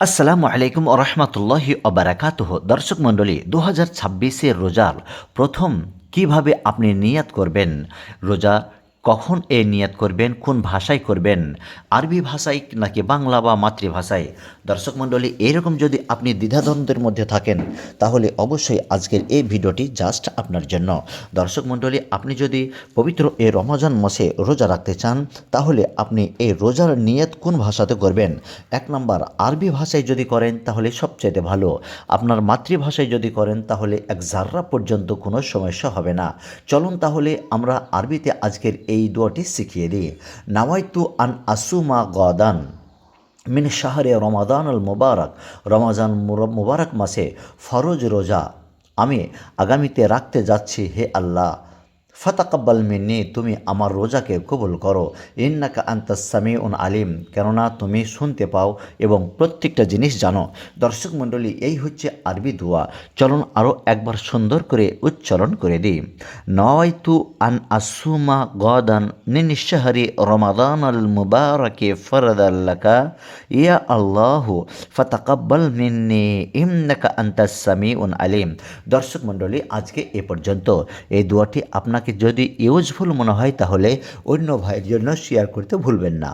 আসসালামু আলাইকুম রহমতুল্লাহি অবরাকাত দর্শক মণ্ডলী দু হাজার রোজার প্রথম কীভাবে আপনি নিয়াত করবেন? রোজা কখন এ নিয়াত করবেন, কোন ভাষায় করবেন, আরবি ভাষায় নাকি বাংলা বা মাতৃভাষায়? দর্শক মণ্ডলী, এরকম যদি আপনি দ্বিধাদ্বন্দ্বের মধ্যে থাকেন, তাহলে অবশ্যই আজকের এই ভিডিওটি জাস্ট আপনার জন্য। দর্শক মণ্ডলী, আপনি যদি পবিত্র এ রমজান মাসে রোজা রাখতে চান, তাহলে আপনি এই রোজার নিয়ত কোন ভাষাতে করবেন? এক নম্বর, আরবি ভাষায় যদি করেন, তাহলে সবচেয়ে ভালো। আপনার মাতৃভাষায় যদি করেন, তাহলে এক জাররা পর্যন্ত কোনো সমস্যা হবে না। চলুন তাহলে আমরা আরবিতে আজকের এই দোয়াটি শিখিয়ে দিই। নামাইতু আন আসুমা গদান মিন শাহরে রমাদান আল মুবারক। রমাজান মুবারক মাসে ফরজ রোজা। আমি আগামীতে রাখতে যাচ্ছি হে আল্লাহ। ফতাকাব্বাল মিন্নি, তুমি আমার রোজাকে কবুল করো। ইন্নাকা আন্তা সামি উন আলিম, কেননা তুমি শুনতে পাও এবং প্রত্যেকটা জিনিস জানো। দর্শক মণ্ডলী, এই হচ্ছে আরবি দোয়া। চলুন আরও একবার সুন্দর করে উচ্চারণ করে দিই। নয়তু আন আসুমা গদান শাহরি রমাদান আল মুবারকে ফরদাল্লাকা ইয়া আল্লাহ, ফতাকাব্বাল মিন্নি, ইন্নাকা আন্তা সামি উন আলিম। দর্শক মণ্ডলী, আজকে এ পর্যন্ত। এই দোয়াটি আপনাকে যদি ইউজফুল মনে হয় তাহলে অন্য ভাইয়ের জন্য শেয়ার করতে ভুলবেন না।